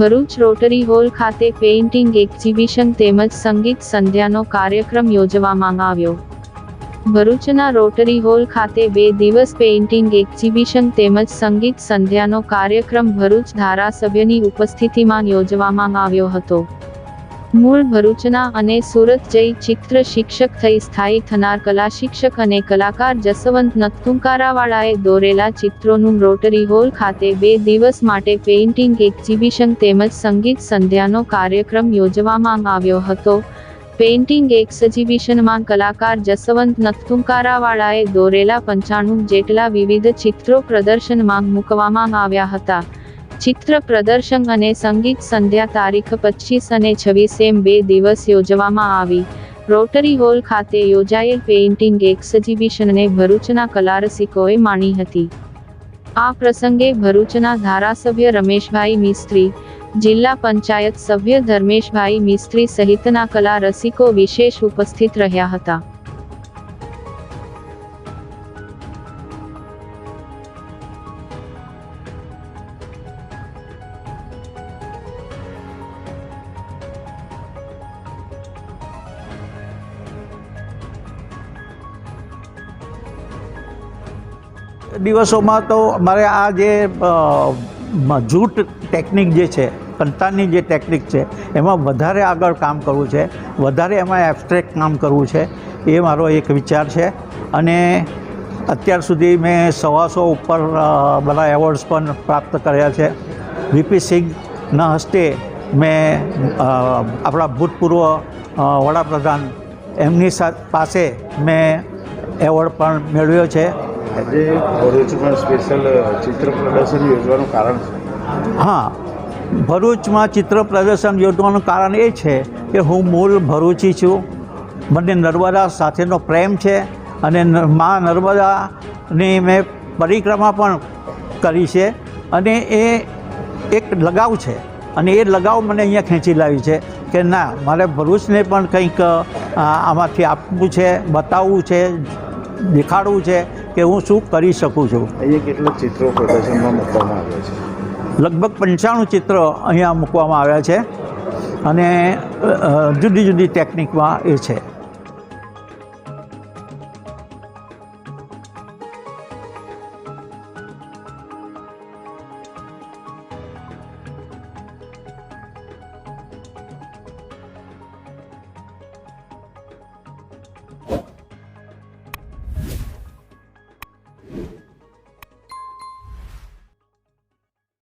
Bharuch rotary hall ખાતે painting exhibition તેમજ સંગીત સંધ્યાનો કાર્યક્રમ યોજવામાં આવ્યો. ભરૂચના રોટરી હોલ ખાતે બે દિવસ પેઇન્ટિંગ એક્ઝિબિશન તેમજ સંગીત સંધ્યાનો કાર્યક્રમ ભરૂચ ધારાસભ્યની ઉપસ્થિતિમાં યોજવામાં આવ્યો હતો. મૂળ ભરૂચના અને સુરત જઈ ચિત્ર શિક્ષક થઈ સ્થાયી થનાર કલા શિક્ષક અને કલાકાર જસવંત નથુંકારાવાળાએ દોરેલા ચિત્રોનું રોટરી હોલ ખાતે બે દિવસ માટે પેઇન્ટિંગ એક્ઝિબિશન તેમજ સંગીત સંધ્યાનો કાર્યક્રમ યોજવામાં આવ્યો હતો. પેઇન્ટિંગ એક્ઝિબિશનમાં કલાકાર જસવંત નથુંકારાવાળાએ દોરેલા પંચાણું જેટલા વિવિધ ચિત્રો પ્રદર્શનમાં મૂકવામાં આવ્યા હતા. ચિત્ર પ્રદર્શન અને સંગીત સંધ્યા તારીખ પચીસ અને છવ્વીસ એમ બે દિવસ યોજવામાં આવી. રોટરી હોલ ખાતે યોજાયેલ પેઇન્ટિંગ એક્ઝિબિશનને ભરૂચના કલારસિકોએ માણી હતી. આ પ્રસંગે ભરૂચના ધારાસભ્ય રમેશભાઈ મિસ્ત્રી, જિલ્લા પંચાયત સભ્ય ધર્મેશભાઈ મિસ્ત્રી સહિતના કલા રસિકો વિશેષ ઉપસ્થિત રહ્યા હતા. દિવસોમાં તો અમારે આ જે જૂટ ટેકનિક જે છે કંતાની જે ટેકનિક છે, એમાં વધારે આગળ કામ કરવું છે. વધારે એમાં એબ્સ્ટ્રેક્ટ કામ કરવું છે. એ મારો એક વિચાર છે. અને અત્યાર સુધી મેં સવાસો ઉપર બધા એવોર્ડ્સ પણ પ્રાપ્ત કર્યા છે. વીપી સિંહના હસ્તે મેં આપણા ભૂતપૂર્વ વડાપ્રધાન એમની પાસે મેં એવોર્ડ પણ મેળવ્યો છે. આજે ભરૂચમાં સ્પેશિયલ ચિત્ર પ્રદર્શન યોજવાનું કારણ છે. હા ભરૂચમાં ચિત્ર પ્રદર્શન યોજવાનું કારણ એ છે કે હું મૂળ ભરૂચી છું. મને નર્મદા સાથેનો પ્રેમ છે અને મા નર્મદાની મેં પરિક્રમા પણ કરી છે અને એ એક લગાવ છે અને એ લગાવ મને અહીંયા ખેંચી લાવી છે કે ના, મારે ભરૂચને પણ કંઈક આમાંથી આપવું છે, બતાવવું છે, દેખાડવું છે. કે હું શું કરી શકું છું? અહીંયા કેટલા ચિત્રો પ્રદર્શનમાં મૂકવામાં આવ્યા છે. લગભગ પંચાણું ચિત્ર અહીંયા મૂકવામાં આવ્યા છે અને જુદી જુદી ટેકનિકમાં એ છે.